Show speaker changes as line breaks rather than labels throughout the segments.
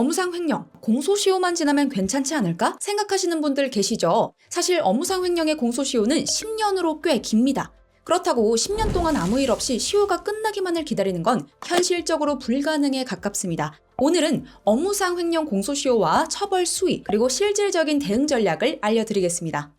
업무상 횡령, 공소시효만 지나면 괜찮지 않을까? 생각하시는 분들 계시죠? 사실 업무상 횡령의 공소시효는 10년으로 꽤 깁니다. 그렇다고 10년 동안 아무 일 없이 시효가 끝나기만을 기다리는 건 현실적으로 불가능에 가깝습니다. 오늘은 업무상 횡령 공소시효와 처벌 수위, 그리고 실질적인 대응 전략을 알려드리겠습니다.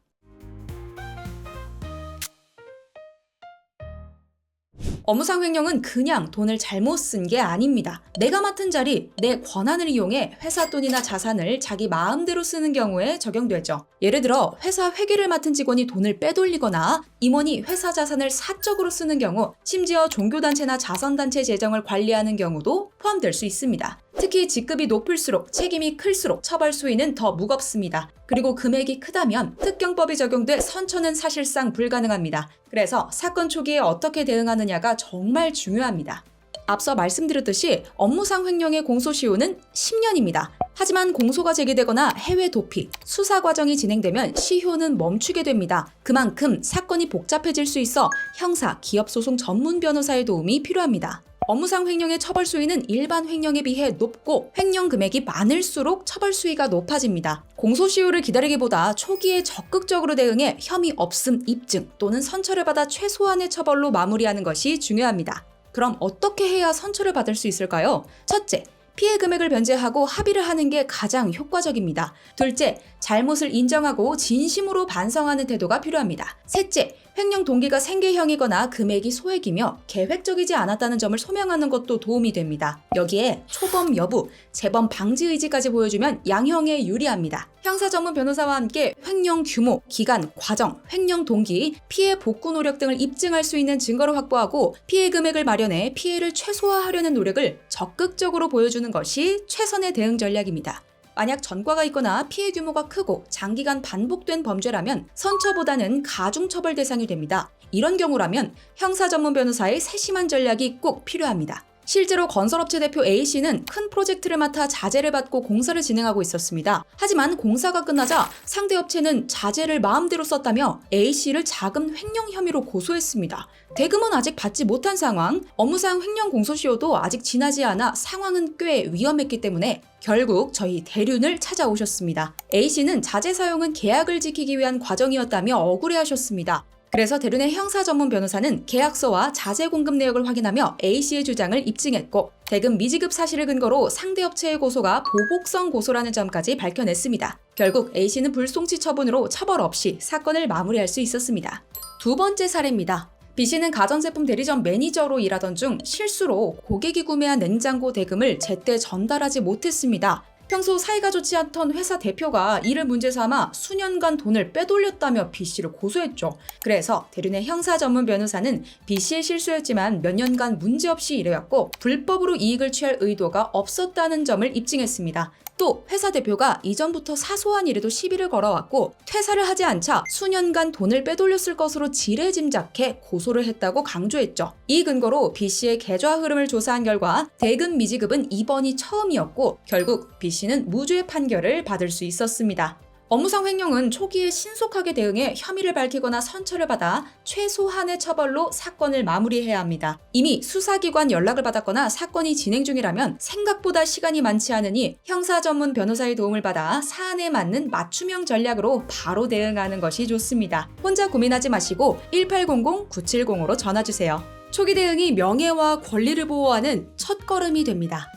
업무상 횡령은 그냥 돈을 잘못 쓴 게 아닙니다. 내가 맡은 자리, 내 권한을 이용해 회사 돈이나 자산을 자기 마음대로 쓰는 경우에 적용되죠. 예를 들어 회사 회계를 맡은 직원이 돈을 빼돌리거나 임원이 회사 자산을 사적으로 쓰는 경우, 심지어 종교단체나 자선단체 재정을 관리하는 경우도 포함될 수 있습니다. 특히 직급이 높을수록 책임이 클수록 처벌 수위는 더 무겁습니다. 그리고 금액이 크다면 특경법이 적용돼 선처는 사실상 불가능합니다. 그래서 사건 초기에 어떻게 대응하느냐가 정말 중요합니다. 앞서 말씀드렸듯이 업무상 횡령의 공소시효는 10년입니다. 하지만 공소가 제기되거나 해외 도피, 수사 과정이 진행되면 시효는 멈추게 됩니다. 그만큼 사건이 복잡해질 수 있어 형사, 기업소송 전문 변호사의 도움이 필요합니다. 업무상 횡령의 처벌 수위는 일반 횡령에 비해 높고 횡령 금액이 많을수록 처벌 수위가 높아집니다. 공소시효를 기다리기보다 초기에 적극적으로 대응해 혐의 없음 입증 또는 선처를 받아 최소한의 처벌로 마무리하는 것이 중요합니다. 그럼 어떻게 해야 선처를 받을 수 있을까요? 첫째, 피해 금액을 변제하고 합의를 하는 게 가장 효과적입니다. 둘째, 잘못을 인정하고 진심으로 반성하는 태도가 필요합니다. 셋째, 횡령 동기가 생계형이거나 금액이 소액이며 계획적이지 않았다는 점을 소명하는 것도 도움이 됩니다. 여기에 초범 여부, 재범 방지 의지까지 보여주면 양형에 유리합니다. 형사 전문 변호사와 함께 횡령 규모, 기간, 과정, 횡령 동기, 피해 복구 노력 등을 입증할 수 있는 증거를 확보하고 피해 금액을 마련해 피해를 최소화하려는 노력을 적극적으로 보여주는 것이 최선의 대응 전략입니다. 만약 전과가 있거나 피해 규모가 크고 장기간 반복된 범죄라면 선처보다는 가중 처벌 대상이 됩니다. 이런 경우라면 형사 전문 변호사의 세심한 전략이 꼭 필요합니다. 실제로 건설업체 대표 A씨는 큰 프로젝트를 맡아 자재를 받고 공사를 진행하고 있었습니다. 하지만 공사가 끝나자 상대 업체는 자재를 마음대로 썼다며 A씨를 자금 횡령 혐의로 고소했습니다. 대금은 아직 받지 못한 상황, 업무상 횡령 공소시효도 아직 지나지 않아 상황은 꽤 위험했기 때문에 결국 저희 대륜을 찾아오셨습니다. A씨는 자재 사용은 계약을 지키기 위한 과정이었다며 억울해하셨습니다. 그래서 대륜의 형사 전문 변호사는 계약서와 자재 공급 내역을 확인하며 A씨의 주장을 입증했고 대금 미지급 사실을 근거로 상대 업체의 고소가 보복성 고소라는 점까지 밝혀냈습니다. 결국 A씨는 불송치 처분으로 처벌 없이 사건을 마무리할 수 있었습니다. 두 번째 사례입니다. B씨는 가전제품 대리점 매니저로 일하던 중 실수로 고객이 구매한 냉장고 대금을 제때 전달하지 못했습니다. 평소 사이가 좋지 않던 회사 대표가 이를 문제 삼아 수년간 돈을 빼돌렸다며 B씨를 고소했죠. 그래서 대륜의 형사 전문 변호사는 B씨의 실수였지만 몇 년간 문제없이 일해왔고 불법으로 이익을 취할 의도가 없었다는 점을 입증했습니다. 또 회사 대표가 이전부터 사소한 일에도 시비를 걸어왔고 퇴사를 하지 않자 수년간 돈을 빼돌렸을 것으로 지레 짐작해 고소를 했다고 강조했죠. 이 근거로 B씨의 계좌 흐름을 조사한 결과 대금 미지급은 이번이 처음이었고 결국 B씨 는 무죄 판결을 받을 수 있었습니다. 업무상 횡령은 초기에 신속하게 대응해 혐의를 밝히거나 선처를 받아 최소한의 처벌로 사건을 마무리해야 합니다. 이미 수사기관 연락을 받았거나 사건이 진행 중이라면 생각보다 시간이 많지 않으니 형사 전문 변호사의 도움을 받아 사안에 맞는 맞춤형 전략으로 바로 대응하는 것이 좋습니다. 혼자 고민하지 마시고 1800-9705로 전화주세요. 초기 대응이 명예와 권리를 보호하는 첫걸음이 됩니다.